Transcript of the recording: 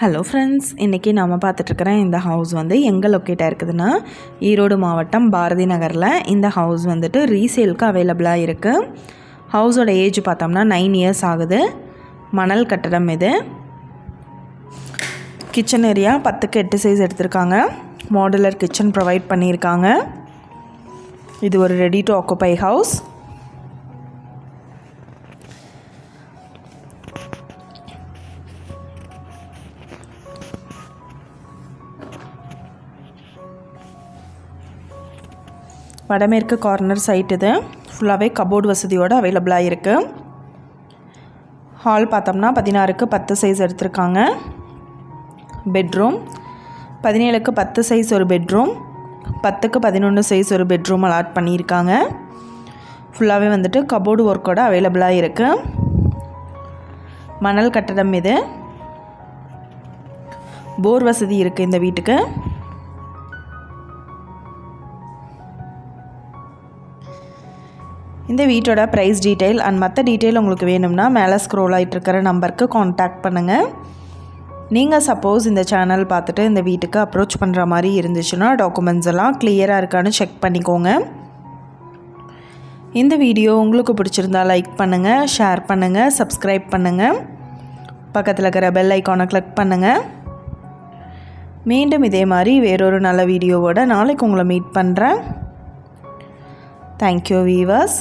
Hello friends இன்றைக்கி நாம் பார்த்துட்ருக்கிற இந்த ஹவுஸ் வந்து எங்கே லொக்கேட்டாக இருக்குதுன்னா ஈரோடு மாவட்டம் பாரதி நகரில் இந்த ஹவுஸ் வந்துட்டு ரீசேலுக்கு அவைலபிளாக இருக்குது ஹவுஸோட ஏஜ் பார்த்தோம்னா நைன் இயர்ஸ் ஆகுது. மணல் கட்டடம் இது. கிச்சன் ஏரியா பத்துக்கு எட்டு சைஸ் எடுத்திருக்காங்க. மாடுலர் கிச்சன் ப்ரொவைட் பண்ணியிருக்காங்க. இது ஒரு ரெடி டு ஆக்குப்பை ஹவுஸ் வடமேற்கு கார்னர் சைட் இது. ஃபுல்லாகவே கபோர்டு வசதியோடு அவைலபிளாக இருக்குது ஹால் பார்த்தோம்னா பதினாறுக்கு பத்து சைஸ் எடுத்திருக்காங்க. பெட்ரூம் பதினேழுக்கு பத்து சைஸ் ஒரு பெட்ரூம் பத்துக்கு பதினொன்று சைஸ் ஒரு பெட்ரூம் அலாட் பண்ணியிருக்காங்க. ஃபுல்லாகவே வந்துட்டு கபோர்டு ஒர்க்கோட அவைலபிளாக இருக்குது மணல் கட்டடம் இது. போர் வசதி இருக்குது இந்த வீட்டுக்கு. இந்த வீட்டோட ப்ரைஸ் டீட்டெயில் அண்ட் மற்ற டீட்டெயில் உங்களுக்கு வேணும்னா மேலே ஸ்க்ரோல் ஆகிட்டு இருக்கிற நம்பருக்கு காண்டாக்ட் பண்ணுங்கள் நீங்கள் சப்போஸ் இந்த சேனல் பார்த்துட்டு இந்த வீட்டுக்கு அப்ரோச் பண்ணுற மாதிரி இருந்துச்சுன்னா டாக்குமெண்ட்ஸ் எல்லாம் கிளியராக இருக்கான்னு செக் பண்ணிக்கோங்க. இந்த வீடியோ உங்களுக்கு பிடிச்சிருந்தா லைக் பண்ணுங்கள் ஷேர் பண்ணுங்கள் சப்ஸ்கிரைப் பண்ணுங்கள் பக்கத்தில் இருக்கிற பெல் ஐக்கானை கிளிக் பண்ணுங்கள் மீண்டும் இதே மாதிரி வேறொரு நல்ல வீடியோவோட நாளைக்கு உங்களை மீட் பண்ணுறேன் தேங்க்யூ வீவர்ஸ்